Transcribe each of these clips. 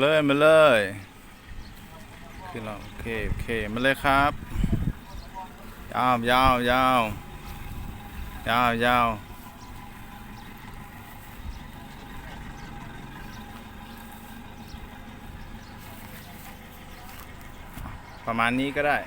เลยมาเลยขึ้นแล้วโอเคโอเคมาเลยครับยาวยาวยาวยาวยาวประมาณนี้ก็ได้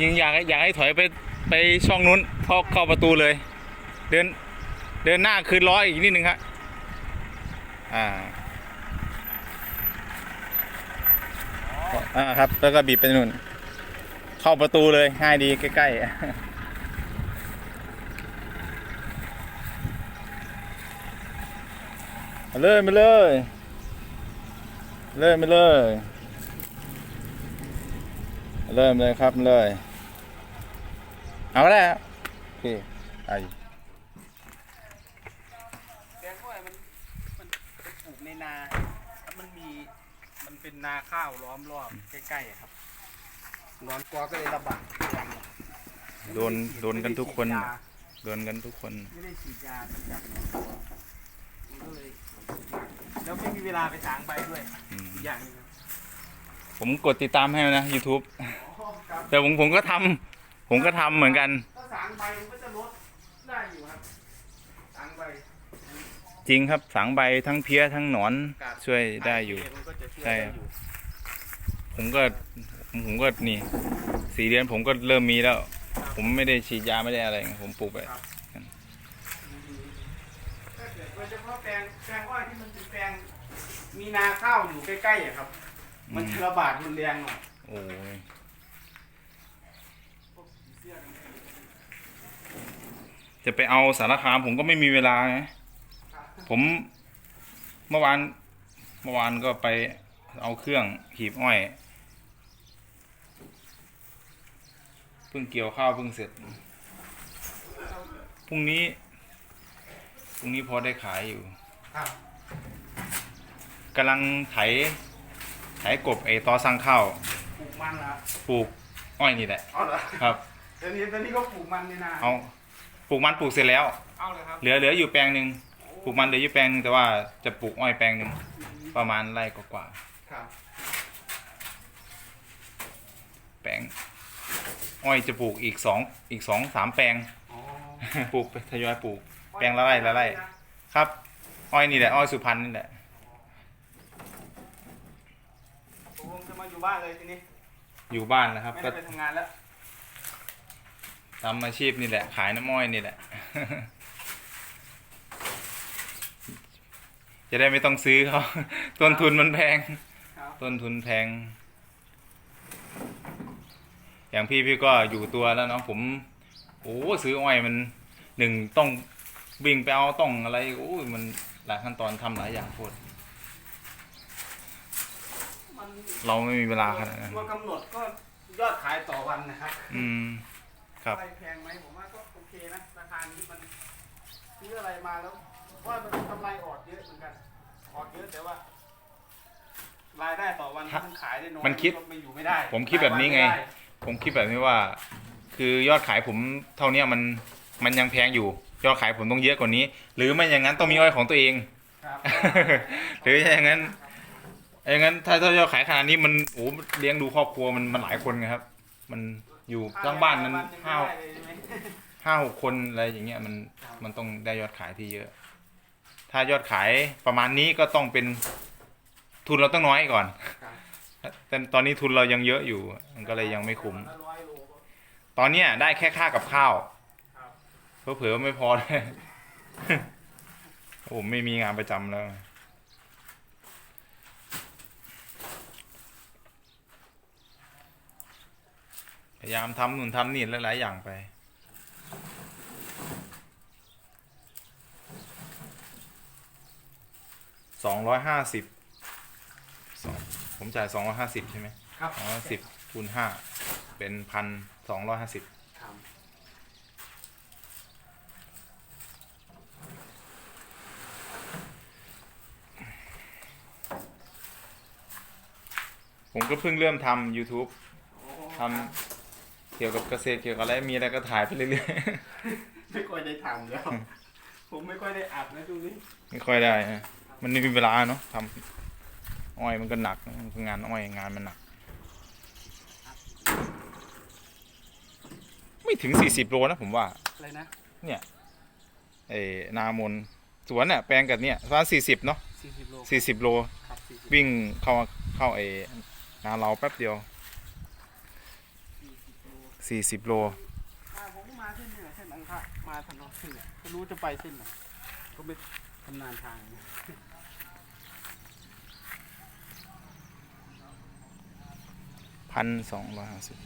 ยิงอยากให้อยากให้ถอยไป ไปช่องนู้นเพราเข้าประตูเลย เดินเดินหน้าคืนร้อยอีกนิดนึงครับอ่าอ่าครับแล้วก็บีบไปนู่น เข้าประตูเลยง่ายดีใกล้ๆมาเลยมาเลยเลยมาเลย เริ่มเลยครับมาเลย เอาก็ได้ครับโอเคไอแกงอ้อยมันมันเป็นปลูกในนาแล้วมันมีมันเป็นนาข้าวล้อมรอบใกล้ๆอะครับนอนกลัวก็เลยระบาดโดนโดนกันทุกคนไม่ได้ฉีดยาโดนกันทุกคน ไม่ได้ฉีดยามันจับนอนกลัวมันก็เลยแล้วไม่มีเวลาไปสางใบด้วยอืม อีกอย่างหนึงครับผมกดติดตามให้นะ YouTube อ๋อครับแต่ผมผมก็ทำ ผมก็ทำเหมือนกัน ถ้าสางใบมันก็จะลดได้อยู่ครับสางใบจริงครับสังใบทั้งเพี้ยทั้งหนอนกัดช่วยได้อยู่ มันก็จะช่วยใช่ได้ครับอยู่ ผมก็ผมก็นี่สี่เดือนผมก็เริ่มมีแล้ว ผมไม่ได้ฉีดยาไม่ได้อะไรไงผมปลูกไป ถ้าเกิดโดยเฉพาะแปลงแปลงอ้อยที่มันเป็นแปลงมีนาข้าวอยู่ใกล้ๆอะครับ มันจะระบาดรุนแรงหน่อยโอ้ย พวกผีเสื้ออะไรเนี่ย จะไปเอาสารคามผมก็ไม่มีเวลาไงครับผมเมื่อวานเมื่อวานก็ไปเอาเครื่องหีบอ้อยเพิ่งเกี่ยวข้าวเพิ่งเสร็จพรุ่งนี้พรุ่งนี้พอได้ขายอยู่ครับกำลังไถไถกบไอตอสั่งข้าวปลูกมันแล้วปลูกอ้อยนี่แหละเอาเหรอครับตอนนี้ตอนนี้ก็ปลูกมันนี่นาเอา ปลูกมันปลูกเสร็จแล้ว เอาเลยครับเหลือเหลืออยู่แปลงหนึ่งปลูกมันเหลืออยู่แปลงหนึงแต่ว่าจะปลูกอ้อยแปลงหนึ่งประมาณไร่กว่าครับๆแปลง อ้อยจะปลูกอีกสองอีกสองสามแปลง อ๋อปลูกไปทยอยปลูก แปลงละไร่ละไร่ ครับ อ้อยนี่แหละอ้อยสุพรรณนี่แหละตกลงจะมาอยู่บ้านเลยทีนี้อยู่บ้านนะครับ ไม่ก็ได้ไปทำงานแล้ว ทำอาชีพนี่แหละ ขายน้ำอ้อยนี่แหละ จะได้ไม่ต้องซื้อเขาต้นทุนมันแพงครับต้นทุนแพง อย่างพี่พี่ก็อยู่ตัวแล้วเนาะผมโอ้ซื้ออ้อยมันหนึ่งต้องวิ่งไปเอาต้องอะไรโอ้ยมันหลายขั้นตอนทำหลายอย่างโคตรมันเราไม่มีเวลาขนาดนั้น ตัวกำหนดก็ยอดขายต่อวันนะครับ อืม ครับไปแพงไหมผมว่าก็โอเคนะราคานี้มันซื้ออะไรมาแล้วว่ามันกำไรออกเยอะเหมือนกันออกเยอะแต่ว่ารายได้ต่อวันฮะมันขายได้น้อยมันคิดก็ไม่อยู่ไม่ได้ผมคิดแบบนี้ไง รายวัม่ด้ผมคิดแบบนี้ว่า คือยอดขายผมเท่าเนี้ยมันมันยังแพงอยู่ ยอดขายผมต้องเยอะกว่านี้ หรือไม่อย่างนั้นต้องมีอ้อยของตัวเอง ครับหรืออย่างนั้น อย่างนั้นถ้าถ้ายอดขายขนาดนี้มันโอ้เลี้ยงดูครอบครัวมันมันหลายคนไงครับ มันอยู่ทั้งบ้านนั้นห้าห้าหกคนอะไรอย่างเงี้ยมันมันต้องได้ยอดขายที่เยอะ ถ้ายอดขายประมาณนี้ก็ต้องเป็นทุนเราต้องน้อยก่อนแต่ตอนนี้ทุนเรายังเยอะอยู่ มันก็เลยยังไม่คุ้ม ตอนเนี้ยได้แค่ค่ากับข้าวครับเผลอๆไม่พอเลยผมไม่มีงานประจำแล้ว ยายามทำนู่นทำนี่หลายๆอย่างไป สองร้อยห้าสิบผมจ่ายสองร้อยห้าสิบใช่ไหมครับสองร้อยสิบคูณห้าเป็นพันสองร้อยห้าสิบครับผมก็เพิ่งเริ่มทำ YouTube โอ้ทำ เกี่ยวกับเกษตรเกี่ยวกับอะไรมีอะไรก็ถ่ายไปเรื่อยไม่ค่อยได้ทำแล้ว ผมไม่ค่อยได้อัดนะช่วงนี้ๆ ไม่ค่อยได้นะมันไม่มีเวลาเนาะทำอ้อยมันก็หนักงานอ้อยงานมันหนัก ไม่ถึงสี่สิบโลนะผมว่า อะไรนะเอ้นามนสวนเนี่ยแปลงกับเนี่ยประมาณสี่สิบเนาะสี่สิบโลสี่สิบโล ครับสี่สิบวิ่งเข้าเข้าไอ้นาเราแป๊บเดียว สี่สิบโลอ่าผมก็มาเส้นนี้แหละเส้นอังคะมาถนนเส้นเนี่ยไม่รู้จะไปเส้นไหนก็ไม่ทำนานทางพันสองร้อยห้าสิบ